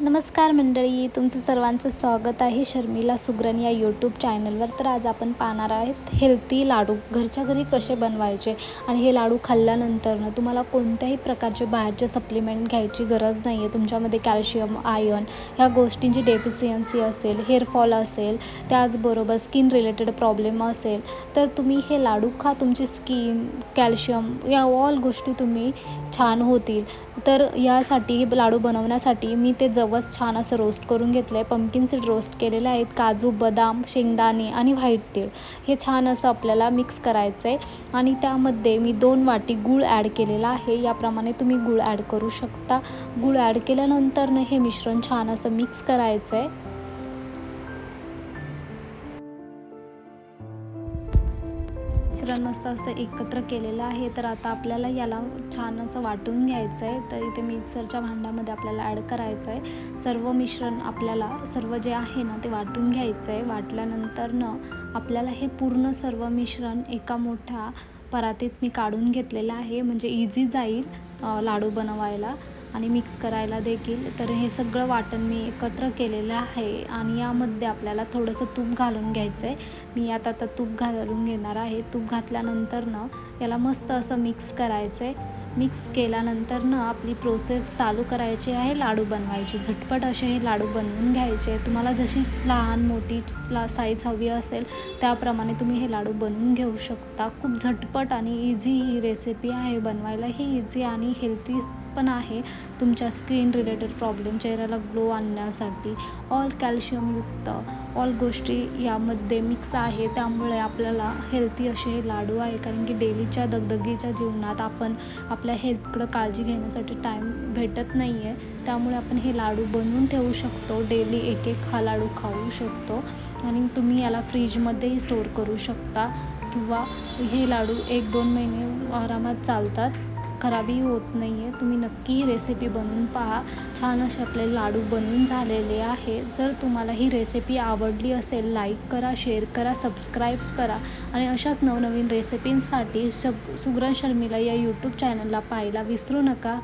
नमस्कार मंडळी तुमचं सर्वांचं स्वागत आहे शर्मिला सुग्रन या यूट्यूब चॅनलवर तर आज आपण पाहणार आहेत हेल्थी लाडू. घरच्या घरी कसे बनवायचे आणि हे लाडू खाल्ल्यानंतर ना तुम्हाला कोणत्याही प्रकारचे बाहेरचे सप्लिमेंट घ्यायची गरज नाही आहे तुमच्यामध्ये कॅल्शियम आयर्न ह्या गोष्टींची डेफिशियन्सी असेल हेअरफॉल असेल त्याचबरोबर स्किन रिलेटेड प्रॉब्लेम असेल तर तुम्ही हे लाडू खा. तुमची स्किन कॅल्शियम या ऑल गोष्टी तुम्ही छान होतील. तर यासाठी हे लाडू बनवण्यासाठी मी ते जवस छान असं रोस्ट करून घेतलं आहे पम्पकिन सीड रोस्ट केलेले आहेत. काजू बदाम शेंगदाणे आणि व्हाईट तीळ. हे छान असं आपल्याला मिक्स करायचं आहे आणि त्यामध्ये मी दोन वाटी गूळ ॲड केलेला आहे. याप्रमाणे तुम्ही गूळ ॲड करू शकता. गूळ ॲड केल्यानंतर हे मिश्रण छान असं मिक्स करायचं आहे मिश्रण मस्त असं एकत्र केलेलं आहे तर आता आपल्याला याला छान असं वाटून घ्यायचं आहे. तर इथे मिक्सरच्या भांड्यामध्ये आपल्याला ॲड करायचं आहे. सर्व मिश्रण आपल्याला सर्व जे आहे ना ते वाटून घ्यायचं आहे. वाटल्यानंतर न आपल्याला हे पूर्ण सर्व मिश्रण एका मोठ्या परातीत मी काढून घेतलेलं आहे. म्हणजे इझी जाईल लाडू बनवायला. आणि मिक्स करायला देखील. तर हे सगळं वाटण मी एकत्र केलेलं आहे आणि यामध्ये आपल्याला थोडंसं तूप घालून घ्यायचं आहे मी आता आता तूप घालून घेणार आहे. तूप घातल्यानंतर ना याला मस्त असं मिक्स करायचं आहे मिक्स केल्यानंतर ना आपली प्रोसेस चालू करायची आहे. लाडू बनवायची. झटपट असे हे लाडू बनवून घ्यायचे. तुम्हाला जशी लहान मोठी ला साईज हवी असेल त्याप्रमाणे तुम्ही हे लाडू बनवून घेऊ शकता. खूप झटपट आणि इझी ही रेसिपी आहे. बनवायला ही इझी आणि हेल्थी पण आहे. तुमच्या स्किन रिलेटेड प्रॉब्लेम चेहऱ्याला ग्लो आणण्यासाठी ऑल कॅल्शियमयुक्त ऑल गोष्टी यामध्ये मिक्स आहे. त्यामुळे आपल्याला हेल्थी असे हे लाडू आहे. कारण की डेलीच्या दगदगीच्या जीवनात आपण आपल्या हेल्थकडं काळजी घेण्यासाठी टाईम भेटत नाही आहे त्यामुळे आपण हे लाडू बनवून ठेवू शकतो. डेली एक एक हा लाडू खाऊ शकतो. आणि तुम्ही याला फ्रीजमध्येही स्टोअर करू शकता. किंवा हे लाडू एक दोन महिने आरामात चालतात. खराबही होत नाही आहे तुम्ही नक्की ही रेसिपी बनवून पहा. छान असे आपले लाडू बनवून झालेले आहे जर तुम्हाला ही रेसिपी आवडली असेल लाईक करा शेअर करा सबस्क्राईब करा. आणि अशाच नवनवीन रेसिपींसाठी शब सुग्रण शर्मिला या यूट्यूब चॅनलला पाहायला विसरू नका.